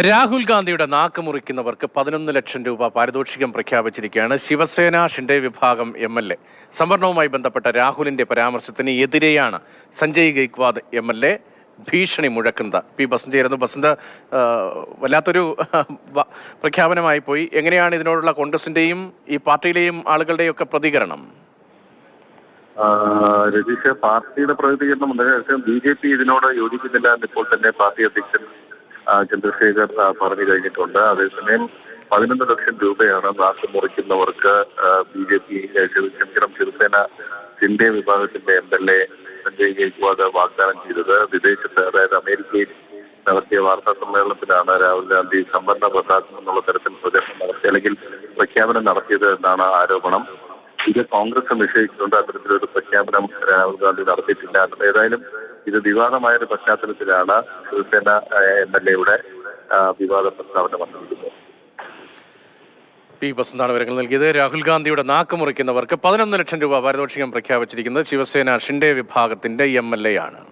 രാഹുൽ ഗാന്ധിയുടെ നാക്ക് മുറിക്കുന്നവർക്ക് പതിനൊന്ന് ലക്ഷം രൂപ പാരിതോഷികം പ്രഖ്യാപിച്ചിരിക്കുകയാണ് ശിവസേന ഷിൻഡേ വിഭാഗം എം എൽ എ. സംവരണവുമായി ബന്ധപ്പെട്ട രാഹുലിന്റെ പരാമർശത്തിന് എതിരെയാണ് Sanjay Gaikwad M L A ഭീഷണി മുഴക്കുന്നത്. പി ബസന്ത് ചേരുന്നു. ബസന്ത് വല്ലാത്തൊരു പ്രഖ്യാപനമായി പോയി. എങ്ങനെയാണ് ഇതിനോടുള്ള കോൺഗ്രസിന്റെയും ഈ പാർട്ടിയിലെയും ആളുകളുടെയും ഒക്കെ പ്രതികരണം രതീഷ് പാർട്ടിയുടെ പ്രതികരണം ബി ജെ പി ഇതിനോട് യോജിക്കുന്നില്ല. എന്ന് ഇപ്പോൾ തന്നെ പാർട്ടി അധ്യക്ഷൻ ചന്ദ്രശേഖർ പറഞ്ഞു കഴിഞ്ഞിട്ടുണ്ട്. അതേസമയം പതിനൊന്ന് ലക്ഷം രൂപയാണ് നാശം മുറിക്കുന്നവർക്ക് ബി ജെ പി ക്ഷമിക്കണം ശിവസേന സിൻഡെ വിഭാഗത്തിന്റെ M L A Sanjay Gaikwad വാഗ്ദാനം ചെയ്തത് വിദേശത്ത് അതായത് അമേരിക്കയിൽ നടത്തിയ വാർത്താ സമ്മേളനത്തിലാണ് രാഹുൽ ഗാന്ധി സംവരണ റദ്ദാക്കും എന്നുള്ള തരത്തിൽ പ്രചരണം നടത്തി അല്ലെങ്കിൽ പ്രഖ്യാപനം നടത്തിയത് എന്നാണ് ആരോപണം. ഇത് കോൺഗ്രസ് നിഷേധിച്ചുകൊണ്ട് അത്തരത്തിലൊരു പ്രഖ്യാപനം രാഹുൽ ഗാന്ധി നടത്തിയിട്ടില്ല. ഏതായാലും ഇത് വിവാദമായ ഒരു പശ്ചാത്തലത്തിലാണ് ശിവസേന എം എൽ എയുടെ വിവാദ പ്രസ്താവന വന്നിരിക്കുന്നത്. പി ബസന്താണ് വിവരങ്ങൾ നൽകിയത്. രാഹുൽ ഗാന്ധിയുടെ നാക്ക് മുറിക്കുന്നവർക്ക് പതിനൊന്ന് ലക്ഷം രൂപ പാരിതോഷികം പ്രഖ്യാപിച്ചിരിക്കുന്നത് ശിവസേന ഷിൻഡെ വിഭാഗത്തിന്റെ എം എൽ എ ആണ്.